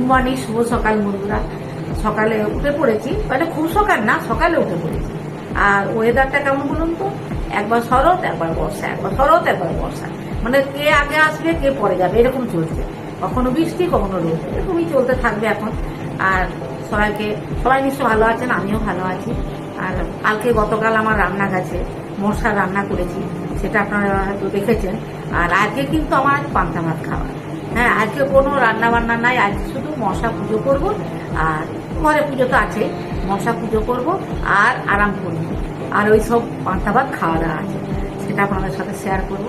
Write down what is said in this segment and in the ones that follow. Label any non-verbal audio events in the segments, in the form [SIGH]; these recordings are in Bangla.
গুড মর্নিং শুভ সকাল বন্ধুরা। সকালে উঠে পড়েছি মানে খুব সকাল না, সকালে উঠে পড়েছি। আর ওয়েদারটা কেমন বলুন তো? একবার শরৎ, একবার বর্ষা, একবার শরৎ, একবার বর্ষা। মানে কে আগে আসবে, কে পরে যাবে, এরকম চলছে। কখনো বৃষ্টি, কখনো রোদ, এরকমই চলতে থাকবে এখন। আর সবাইকে, সবাই নিশ্চয় ভালো আছেন, আমিও ভালো আছি। আর কালকে গতকাল আমার রান্না গেছে মশা রান্না করেছি, সেটা আপনারা হয়তো দেখেছেন। আর আজকে কিন্তু আমার পান্তা ভাত খাওয়া। হ্যাঁ আজকে কোনো রান্না বান্না নাই আজকে শুধু মশা পুজো করব, আর ঘরে পুজো তো আছে, মশা পুজো করব আর আরাম করব। আর ওই সব পান্তা ভাত খাওয়া দাওয়া আছে, সেটা আপনাদের সাথে শেয়ার করব।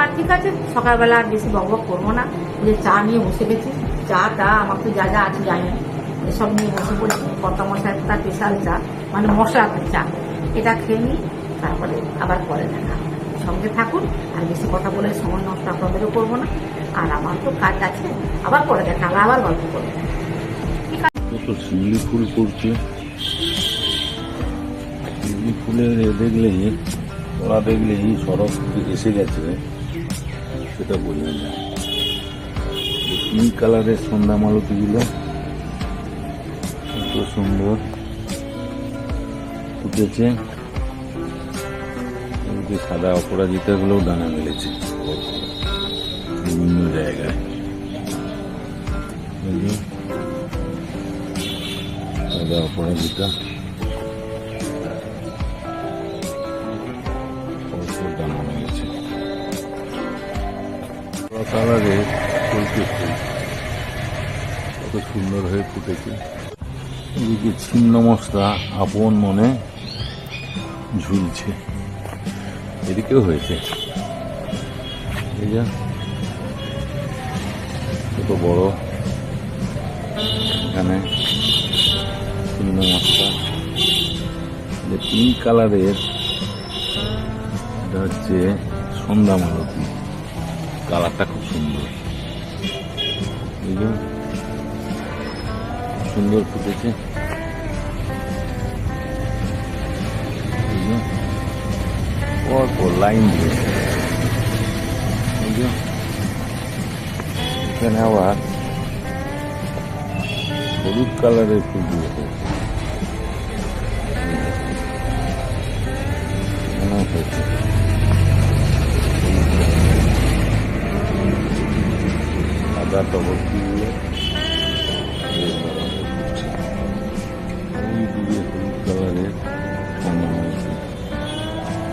আর ঠিক আছে, সকালবেলা আর বেশি বক বকবক করব না যে চা নিয়ে বসে গেছি, চা, টা, আমার তো যা যা আছে জানি এসব নিয়ে বসে পড়েছি কর্তা মশাই তার স্পেশাল চা মানে মশলা চা, এটা খেয়ে নিই, তারপরে আবার পরে দেখা। সঙ্গে থাকুন, আর বেশি কথা বলে সময় নষ্ট আপনাদেরও করব না। আর আমার তো কাজ আছে, আবার পরে দেখা আবার গল্প করব। শিউলি ফুল করছে শিউলি ফুলের দেখলেই ওরা দেখলেই সড়ক এসে গেছে। সেটা বোঝা যায়। পিঙ্ক কালারের সন্ধ্যা মালতিগুলো কত সুন্দর এদিকে সাদা অপরাজিতাগুলোও ডানা মেলেছে। বিভিন্ন জায়গায় সাদা অপরাজিতা প্রচুর দানা কালারে কত সুন্দর হয়ে ফুটেছে এদিকে ছিন্ন মশলা আপন মনে ঝুলছে এদিকেও হয়েছে এই যে বড়। এখানে শূন্য মশলা যে পিঙ্ক কালারের এটা হচ্ছে সন্ধ্যা মালতী। কালারটা খুব সুন্দর। সুন্দর ফুটেছে। এই যে পর পর লাইন দিয়ে এখানে আবার হলুদ কালারের ফুল দিয়েছে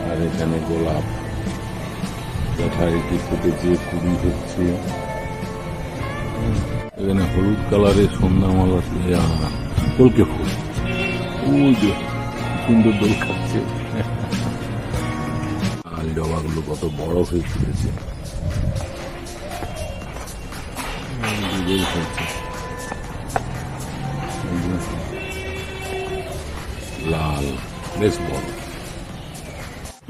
আর এখানে গোলাপ। যথারীতি ফুটেছে কুড়ি হচ্ছে। কালারের সন্ধ্যামালা কলকে ফুল। ওই যে সুন্দর দোল খাচ্ছে। আর জবাগুলো কত বড় হয়ে ফুটেছে যে লাল বেশ বড়।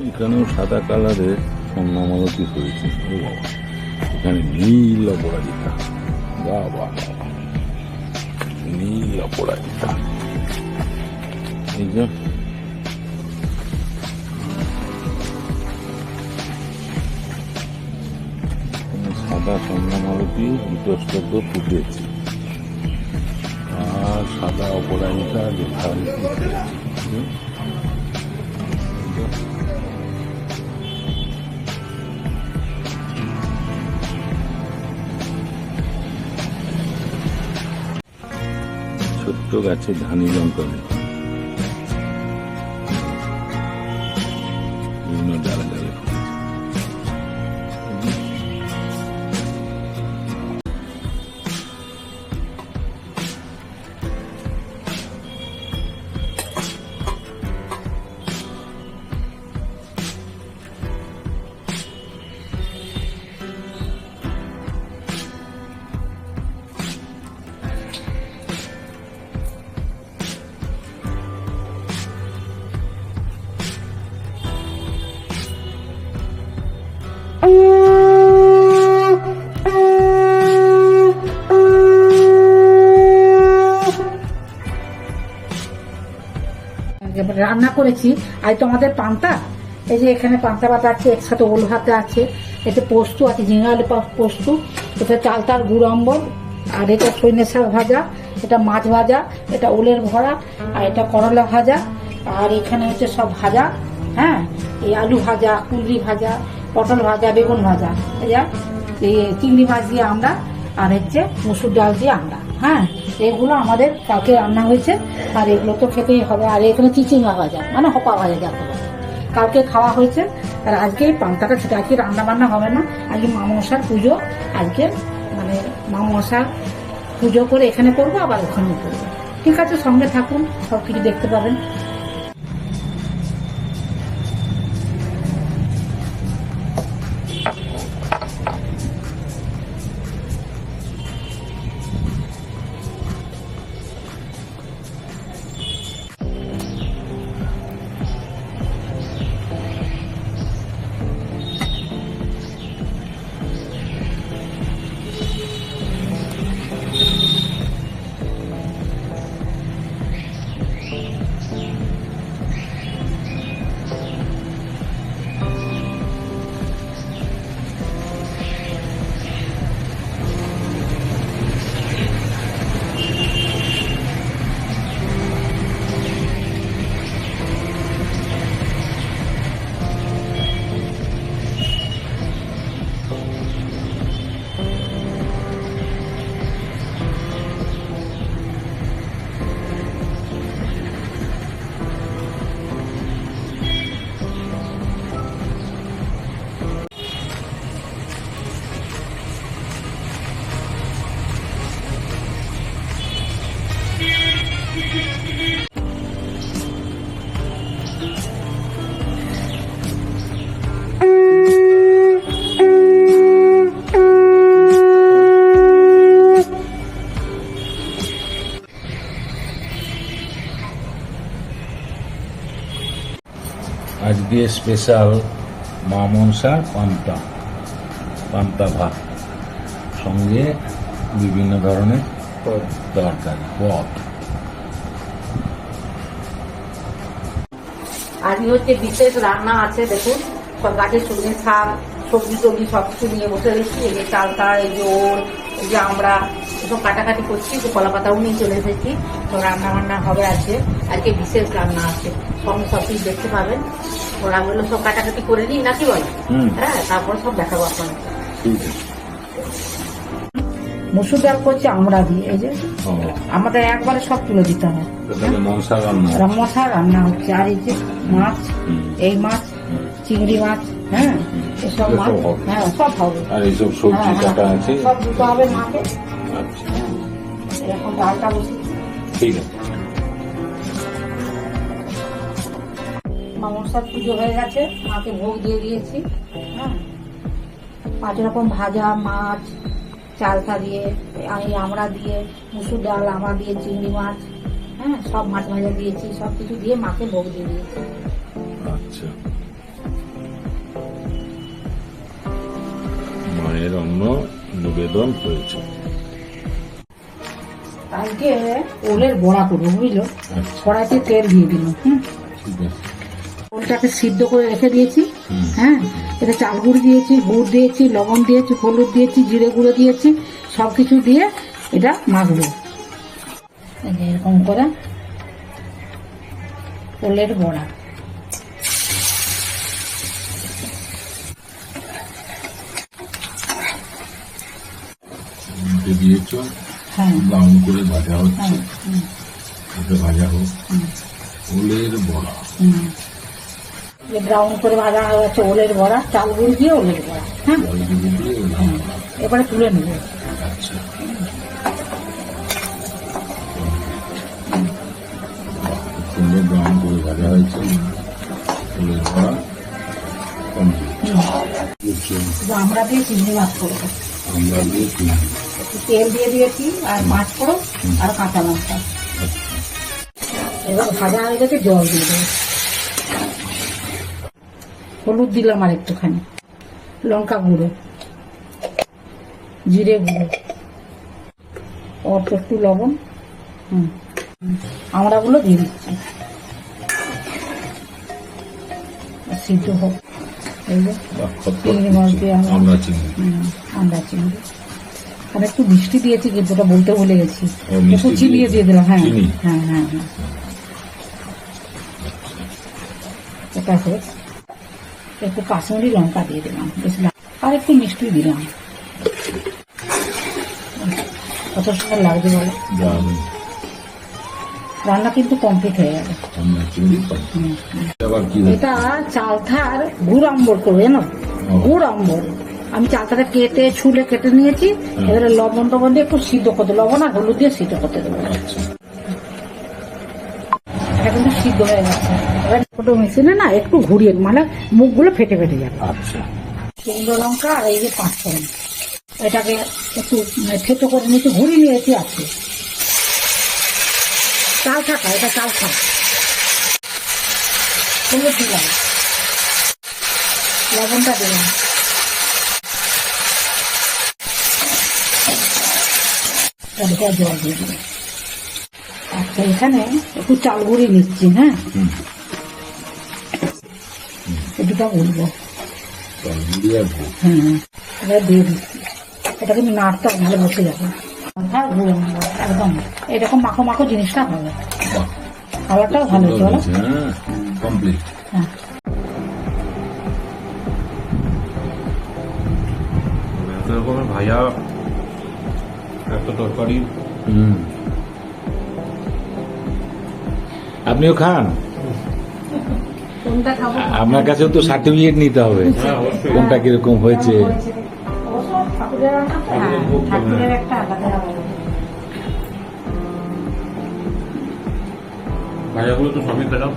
এখানেও সাদা কালারের স্বর্ণমালতি হয়েছে। ও বাবা এখানে নীল অপরাজিতা বাহ, বাহ। নীল অপরাজিতা। এই যে। সাদা সন্ধ্যামালতি ইতস্তত ফুটেছে। আর সাদা অপরাজিতা লেখা ফুটেছে। গাছে ধানি লঙ্কা রান্না করেছি। আজ তো আমাদের পান্তা, এই যে এখানে পান্তা ভাত আছে, একসাথে ওল ভাতে আছে, এতে পোস্ত আছে, ঝিঙে আলু পোস্ত, এতে চালতার গুড় আর এটা সৈন্য শাক ভাজা, এটা মাছ ভাজা, এটা ওলের ভরা, আর এটা করলা ভাজা, আর এখানে হচ্ছে সব ভাজা হ্যাঁ? এই আলু ভাজা, কুলরি ভাজা, পটল ভাজা, বেগুন ভাজা এই চিংড়ি মাছ দিয়ে আমরা, আর হচ্ছে মুসুর ডাল দিয়ে আমরা হ্যাঁ? এগুলো আমাদের কালকে রান্না হয়েছে, আর এগুলো তো খেতেই হবে। আর এখানে চিচিঙ্গা যায় মানে হপা ভাজা যাকে কাউকে খাওয়া হয়েছে, আর আজকে এই পান্তাটা ছিল, আজকে রান্না বান্না হবে না। আজকে মামসার পুজো, আজকে মানে মামসা পুজো করে এখানে করব, আবার ওখানে করব। ঠিক আছে, সঙ্গে থাকুন সব কিছু দেখতে পাবেন। আজকে স্পেশাল মা মনসা পান্তা পান্তা ভাত। সঙ্গে বিভিন্ন ধরনের তরকারি পদ। আজকে হচ্ছে বিশেষ রান্না আছে দেখুন সব গাছের সবজি শাক সবজি টবজি সব কিছু নিয়ে বসে রয়েছি। এই যে চালতা এই যে ওল এই যে আমরা এসব কাটাকাটি করছি তো কলা পাতাও নিয়ে চলে এসেছি। তো রান্না বান্না হবে আজকে। আজকে বিশেষ রান্না আছে। সঙ্গে সব কিছু দেখতে পাবেন। ওরাগুলো সব কাটাকাটি করে নিই নাকি বল? হ্যাঁ তারপর সব দেখাবো আপনার আছে। মুসুর ডাল করছি আমরা দিয়ে এই যে আমাদের একবারে সব তুলে দিতে মনসা রান্না মশা রান্না হচ্ছে আর এই যে মাছ এই মাছ চিংড়ি মাছ হ্যাঁ? এসব মাছ হ্যাঁ সব হবে। আর এইসব সবজি হ্যাঁ, কাটা হ্যাঁ, আছে? সব দিতে হবে মাকে। আচ্ছা। এরকম ডালটা বসে ঠিক আছে। মামসার পুজো হয়ে গেছে মাকে ভোগ দিয়ে দিয়েছি হ্যাঁ? পাঁচ রকম ভাজা মাছ চালতা দিয়ে এই আমরা দিয়ে মুসুর ডাল আমরা দিয়ে চিংড়ি মাছ হ্যাঁ সব মাছ ভাজা দিয়েছি সব কিছু দিয়ে মাকে ভোগ দিয়ে দিয়েছি। আচ্ছা। মায়ের অন্ন নিবেদন হয়েছে। কালকে ওলের বড়া করব বুঝলো? আচ্ছা। কড়াইতে তেল দিয়ে দিল হুম? ওলটাকে সিদ্ধ করে রেখে দিয়েছি। হুম। হ্যাঁ এটা চাল গুঁড়ি দিয়েছি গুড় দিয়েছি লবণ দিয়েছি হলুদ দিয়েছি জিরে গুঁড়ো দিয়েছি সব কিছু দিয়ে এটা মাখবো। এরকম করে ওলের বড়া। দিয়েছ হ্যাঁ। ব্রাউন করে ভাজা হচ্ছে। হ্যাঁ ভাজা হোক। ওলের বড়া। যে ব্রাউন করে ভাজা হয়ে গেছে ওলের বড়া, চাল গুঁড়ি দিয়ে ওলের বড়া হ্যাঁ। এবারে তুলে নেব। আমরা দিয়ে চিংড়ি মাছ করব। তেল দিয়ে দিয়েছি, আর মাছ করো, আর কাঁচা লঙ্কা। এবার ভাজা হয়ে গেছে, জল দিয়ে দেবো। হলুদ দিলাম আর একটুখানি। লঙ্কা গুঁড়ো জিরে গুঁড়ো অল্প একটু লবণ হুম আমড়াগুলো দিয়ে দিচ্ছি। সিদ্ধ হোক। চিংড়ি মাছ দিয়ে আমরা- চিংড়ি। আর একটু মিষ্টি দিয়েছি কিন্তু ওটা বলতে ভুলে গেছি। একটু চিনি দিয়ে দিলাম হ্যাঁ। হ্যাঁ হ্যাঁ হ্যাঁ। এটা হোক। একটু কাশ্মীরি লঙ্কা দিয়ে দিলাম বুঝলাম আর একটু মিষ্টি দিলাম। কত সুন্দর লাগবে বলো? রান্না কিন্তু কমপ্লিট হয়ে গেল? এটা চালথার গুড় আম্বর করবে জানো? গুড় আম্বর। আমি চালটাকে কেটে ছুলে কেটে নিয়েছি এবারে লবণ টবণ দিয়ে একটু সিদ্ধ করতে লবণ আর হলুদ দিয়ে সিদ্ধ করতে দেবো। আচ্ছা। এটা কিন্তু সিদ্ধ হয়ে গেছে। ছোটো মেশিনে না একটু ঘুরিয়ে মানে মুখগুলো ফেটে ফেটে যাবে। আচ্ছা। শুকনো লঙ্কা আর এই যে পাঁচ ফোড়ন এটাকে একটু মানে থেতো করে নিয়েছি ঘুরিয়ে নিয়েছি আছে। চাল থাকা এটা চাল থাক দিলাম লবণটা দিলাম জল দিয়ে দিলাম আচ্ছা এখানে একটু চাল গুঁড়ি নিচ্ছি হ্যাঁ? হ্যাঁ এবার দিয়ে দিচ্ছি এটা কিন্তু নাড়তে নাহলে বসে যাবে। হ্যাঁ একদম। এরকম মাখো মাখো জিনিসটা হবে। খাবারটাও ভালো হচ্ছে বলো। হ্যাঁ কমপ্লিট হ্যাঁ। রকমের ভাজা একটা তরকারি। হুম। আপনিও খান? [LAUGHS] আপনার কাছেও তো সার্টিফিকেট নিতে হবে। হ্যাঁ। কোনটা কীরকম হয়েছে? হ্যাঁ। ভাজাগুলো তো সবই খেলাম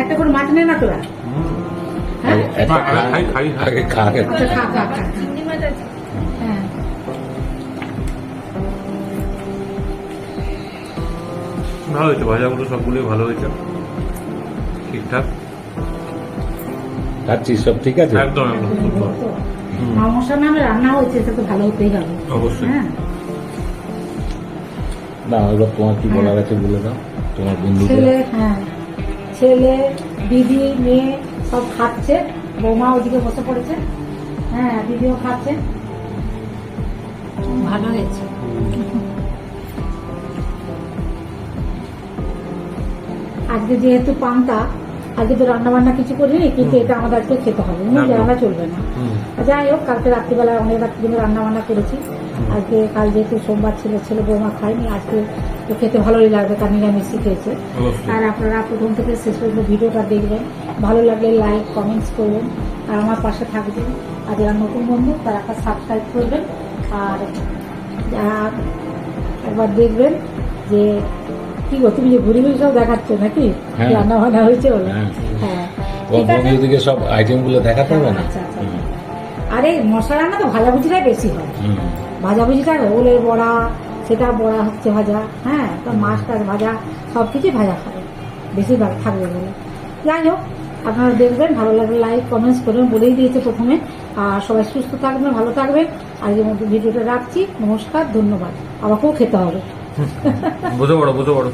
একটা করে মাছ না। তোরা হ্যাঁ ভালো হয়েছে ভাজাগুলো সবগুলোই ভালো হয়েছে। ঠিকঠাক? খাচ্ছিস সব ঠিক আছে? একদম একদম খুব ভালো। রান্না হয়েছে তো ভালো হতেই হবে। অবশ্যই। হ্যাঁ। না এবার তোমার কি বলার আছে বলে দাও। তোমার বন্ধুদের। ছেলে হ্যাঁ। ছেলে দিদি মেয়ে সব খাচ্ছে। বৌমা ওদিকে বসে পড়েছে। হ্যাঁ দিদিও খাচ্ছে। ভালো হয়েছে। আজকে যেহেতু পান্তা আজকে তো রান্না বান্না কিছু করিনি কিন্তু এটা আমাদের আজকে খেতে হবে। একদম। রান্না চলবে না। যাই হোক কালকে রাত্রিবেলা অনেক রাত্রি রান্না বান্না করেছি। আজকে কাল যেহেতু সোমবার ছিল ছেলে বৌমা খায়নি আজকে তো খেতে ভালোই লাগবে নিরামিষই খেয়েছে। অবশ্যই আর আপনারা প্রথম থেকে শেষ পর্যন্ত ভিডিওটা দেখবেন। ভালো লাগলে লাইক কমেন্টস করবেন। আর আমার পাশে থাকবেন। আর যারা নতুন বন্ধু তারা একটা সাবস্ক্রাইব করবেন। আর যারা একবার দেখবেন যে কি গো তুমি যে ঘুরি ঘুরি সব দেখাচ্ছ নাকি? হ্যাঁ। রান্না বান্না হয়েছে বলে? হ্যাঁ। হ্যাঁ। বন্ধুদিকে সব আইটেমগুলো দেখাতে হবে না? আচ্ছা, আচ্ছা। আরে মশলা রান্না তো ভাজাভুজিটাই বেশি হয়। হুম। ভাজাভুজিটা ওলের বড়া সেটা বড়া হচ্ছে ভাজা হ্যাঁ? তো মাছ টাছ ভাজা সব কিছুই ভাজা খাবে বেশিরভাগ থাকবে বলে। যাই হোক আপনারা দেখবেন ভালো লাগলে লাইক কমেন্টস করবেন বলেই দিয়েছে প্রথমে। আর সবাই সুস্থ থাকবেন ভালো থাকবেন। আজকের মধ্যে ভিডিওটা রাখছি। নমস্কার ধন্যবাদ। আমাকেও খেতে হবে। বুঝতে পারো বুঝতে পারো